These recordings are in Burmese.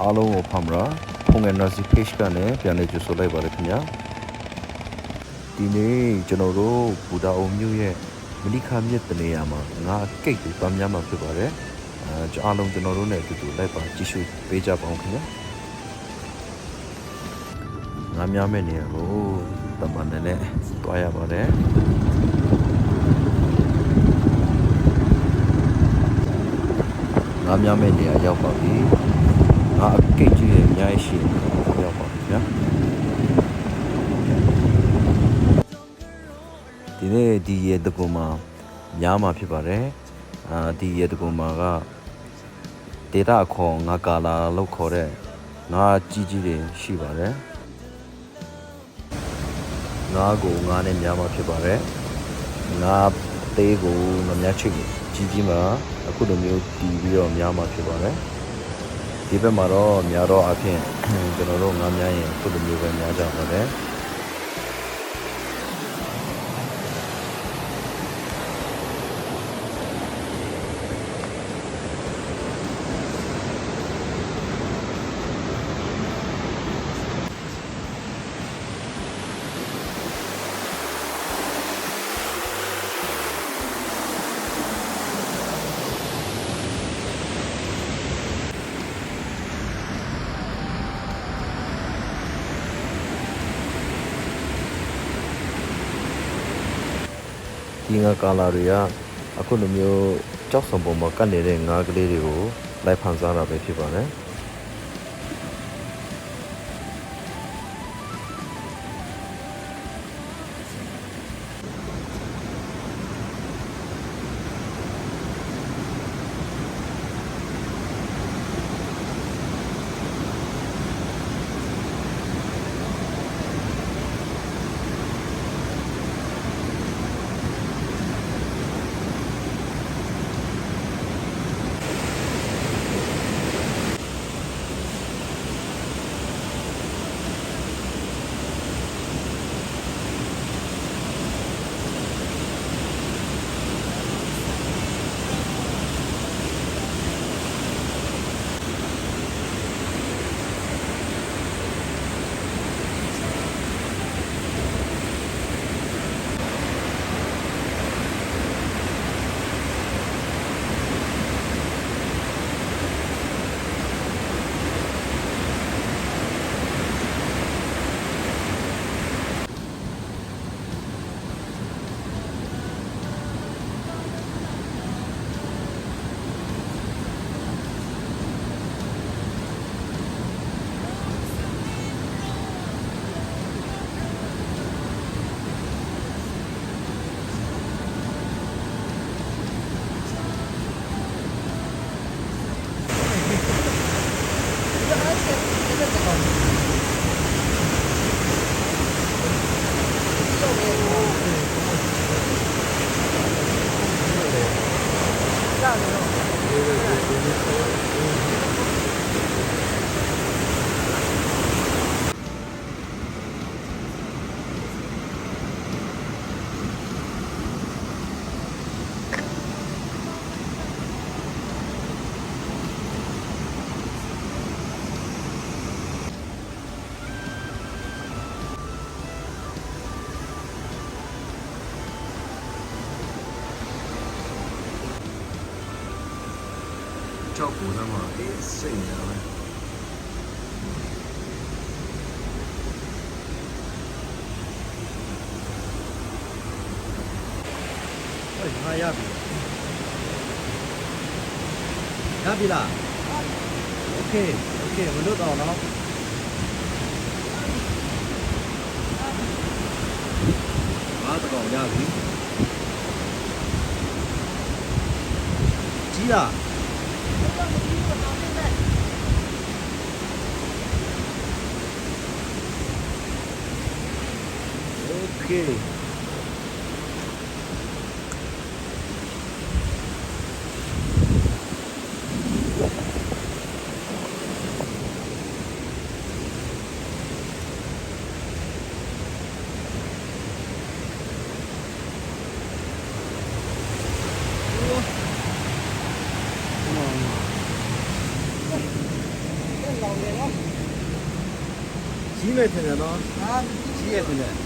အားလုံးကိုဖမ်းရာဖုန်ငယ် Nazi page ကနေပြန်လည်ကြိုဆိုလိုက်ပါတယ်ခင်ဗျာဒီနေ့ကျွန်တော်တို့ဘူတာအုံမြို့ရဲ့မဏိခမြစ်တနေရာမှာငါကိတ်ကိုတွားများမှာဖြစ်ပါတယ်အဲကျွန်အားလုံးကျွန်တော်တို့နဲ့အတူတူလိုက်ပါကြည့်ရှုပေးကြပါအောင်ခင်ဗျာငါများမဲ့နေရာကိုတမန်နဲ့နဲ့တွားရပါတယ်ငါများမဲ့နေရာရောက်ပါပြီ ငါအကိတ်ကြီးရဲ့အများကြီးရှိနေရောက်ပါပြီဗျာဒီနေ့ဒီရေတကုံမှာများမှာဖြစ်ပါတယ်အာဒီရေတကုံမှာကဒေတာခေါ်ငါကာလာလို့ခေါ်တဲ့ငါကြီးကြီးတွေရှိပါတယ်ငါကိုငါနဲ့များမှာဖြစ်ပါတယ်ငါသေးကိုငါများချစ်ကိုကြီးကြီးမှာအခုလိုမျိုးတီးပြီးတော့များမှာဖြစ်ပါတယ် ဒီဘက်မှာတော့များတော့အဖြစ်ကျွန်တော်တို့ငါများရင်အခုလိုမျိုးပဲများကြပါတယ် ဒီငါကာလာတွေကအခုလိုမျိုးကြောက်စုံပုံမှာကတ်နေတဲ့ငါးကလေးတွေကိုလိုက်ဖန်စားတာပဲဖြစ်ပါတယ်။။ ကြောက်ပူသမားအေးစိတ်နေတယ် ဟဲ့ငါရပြီရပြီလားโอเคโอเคမလို့တော့နော်ငါတကောင်ရပြီကြီးလား 哦。嗯。几月份的呢？啊，几月份的？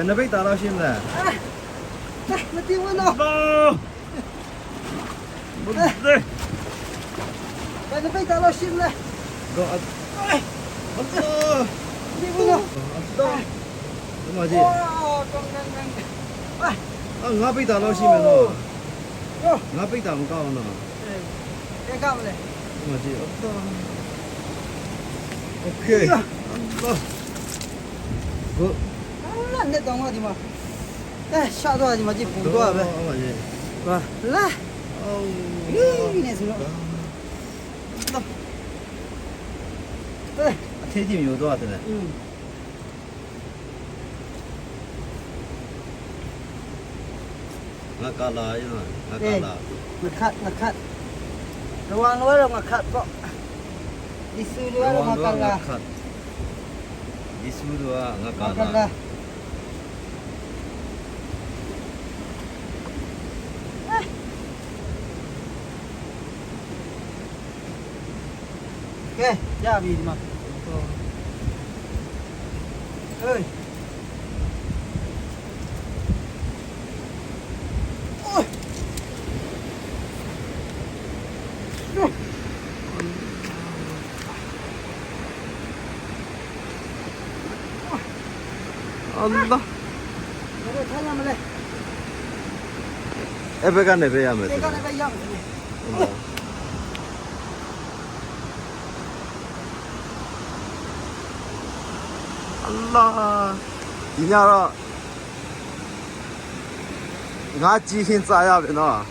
ယ်နှပိတ်သားတော့ရှိမလားမသိဘူးနော်တော့ဘုဒ္ဓဘယ်နှပိတ်သားတော့ရှိမလားတော့အအတော့ဒီဘူးနော်အတော့ဒီမှာကြည့်အော်ကောင်းနေနေအာငါပိတ်သားတော့ရှိမယ်နော်ငါပိတ်သားမကောင်းတော့အဲကောင်းလေဒီမှာကြည့်အတော့ Okay. Go. လဲ 怎么的？我操！OK。我。 လာနဲ့တော့ဒီမှာအဲရှာတော့ဒီမှာကြည့်ပူတော့ပဲ 我去。 ဟာလာ 哦。 ဒီနေစလို့အေး 贴近有多少的呢？ อืม 我嘎啦，呀，我嘎啦。 ငါခတ်ငါခတ်ระวังระวังငါခတ်ပေါ့ဒီစူရရငါကလာ 你输的啊，我 ငါ 嘎 ကလာ 啦。 ကဲရပြီဒီ OK，呀，别忙。哎。哦。哦。啊！不。别看那个样没得。别看那个样没得。啦一定要让你看机芯咋样别闹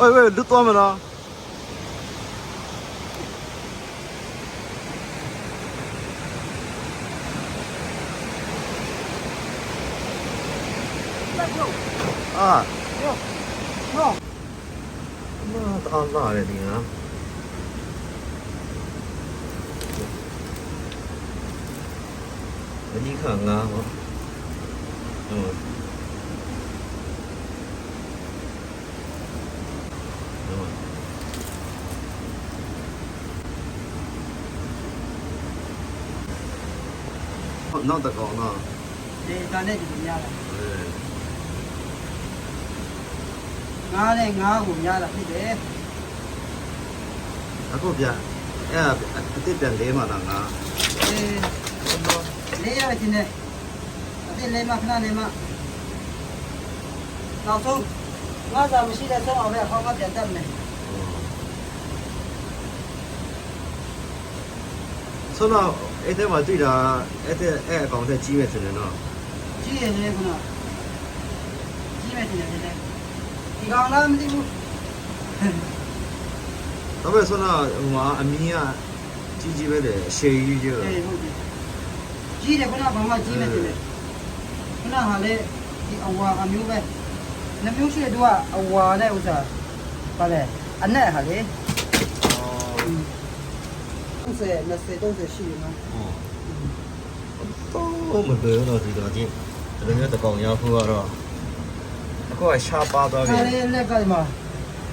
喂喂你多没了啊！哟，哟，妈的，安啊来的呀？你看啊，嗯。那得搞呢。对，咱那就不一样了。 ငားနဲ့ငားကိုညလာဖြစ်တယ်အခုပြအဲ့အစ်စ်ပြန်လေးမှလားငါအေးလေးရချင်းနဲ့အတိလေးမခဏနေမနောက်ဆုံးငါသာမရှိတဲ့ဆုံးအောင်ပဲခေါင်းကပြန်တက်မယ်ဆိုတော့အဲ့တဲ့မှာတွေ့တာအဲ့တဲ့အဲ့အကောင်တဲ့ကြီးမဲ့ဆိုရင်တော့ကြီးရလေခုနကြီးမဲ့တင်တယ် ဒီကောင်လားမသိဘူးတော့ပဲဆိုတော့ဟိုမှာအမီးကကြီးကြီးပဲလေအရှိကြီးကြီးအေးဟုတ်ပြီကြီးတယ်ခုနဘာမှကြီးမဲ့တင်တယ်ခုနဟာလေဒီအဝါအမျိုးပဲနှမျိုးရှိတဲ့သူကအဝါနဲ့ဥစ္စာပါလေအနဲ့ဟာလေ30 20 30ရှိမှာတော့မလွယ်တော့ဒီတော့ဒီဒီလိုမျိုးတကောင်ရောက်ဖို့ကတော့ အခုကရှားပါသွားပြီခါလေးလက်ကဒီမှာ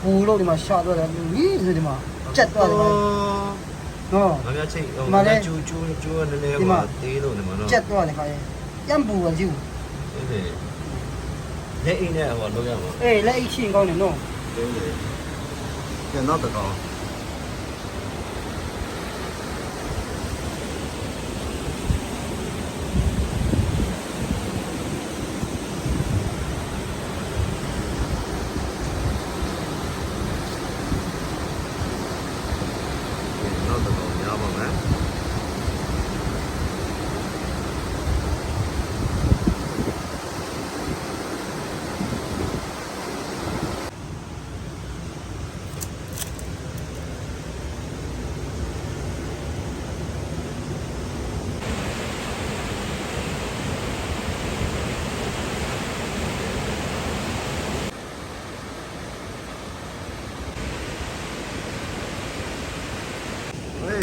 ဘူလို့ဒီမှာရှာတော့တယ်ဝီးဆိုဒီမှာကြက်တော့တယ်မှာနော်ငါများချိတ်ဟိုဒီမှာလေကျူးကျူးကျူးနည်းနည်းဒီဟိုမှာတေးလို့နေမှာနော်ကြက်တော့တယ်ခါလေးရမ်းပူပါကြည့်အေးလေလက်အိမ်နဲ့ဟိုလောက်ရမှာအေးလက်အိတ်ချင်းကောင်းတယ်နော်အေးလေကျန်တော့တကောင်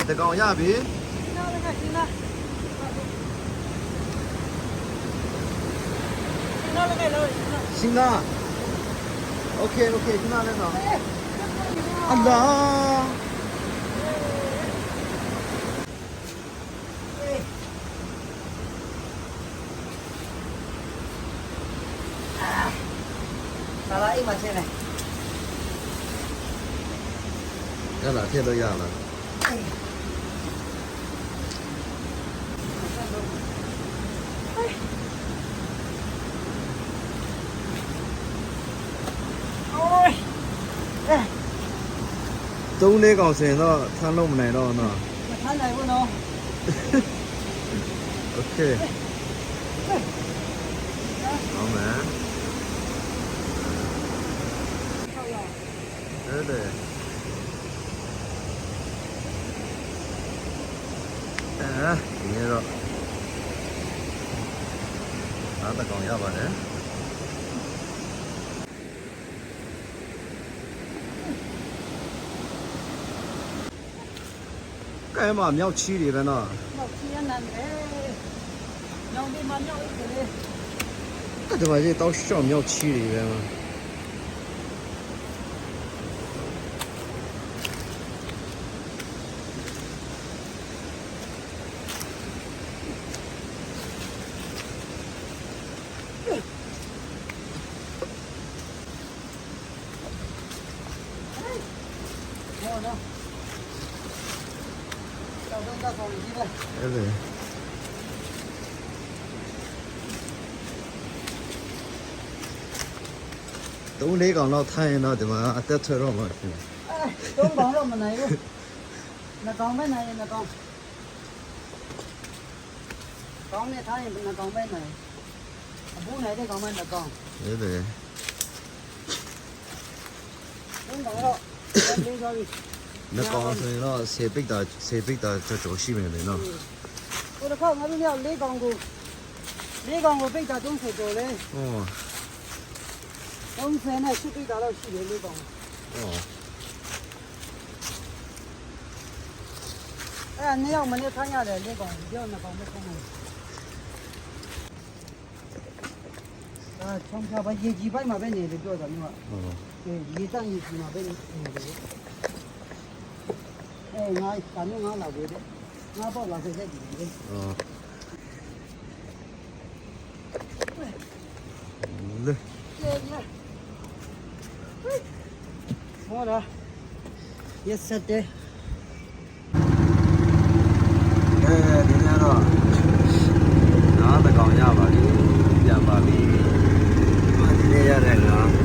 再搞下皮。新的，新的，新的。新的，OK OK，新的来着。啊啦！好了一毛钱呢？要哪天都要了。哎 သုံးလေးကောင်စင်တော့ထမ်းလို့မနိုင်တော့နော် มาทานไหนวะน้อง โอเคเอามาအဲ့ဒါအဲဒီနေ့တော့အားတကောင်ရပါတယ် 干嘛？庙区里面呢？庙区也难，这他妈这到上庙区里边了。对对。都来讲那太那地方，啊，得穿上嘛。哎，都忙了嘛那又，那刚没那又那，刚太阳不那刚。不来的，刚买的。对对。真搞笑，真。那刚说那设备的设备的在做西面的呢？我的靠，我们了，你讲过，你讲过，备在东城做嘞。哦。东城呢，设备在那西面，你讲。哦。哎呀，你要么你参加的，你讲，你要那讲看通。啊，从下把一几百嘛，别你的做人嘛话。对，一张一十嘛，别人。哎俺反正俺老觉的俺爸爸是在里面的嗯来对你看从我这儿 yesterday 嗯明天是吧的钢牙吧也在这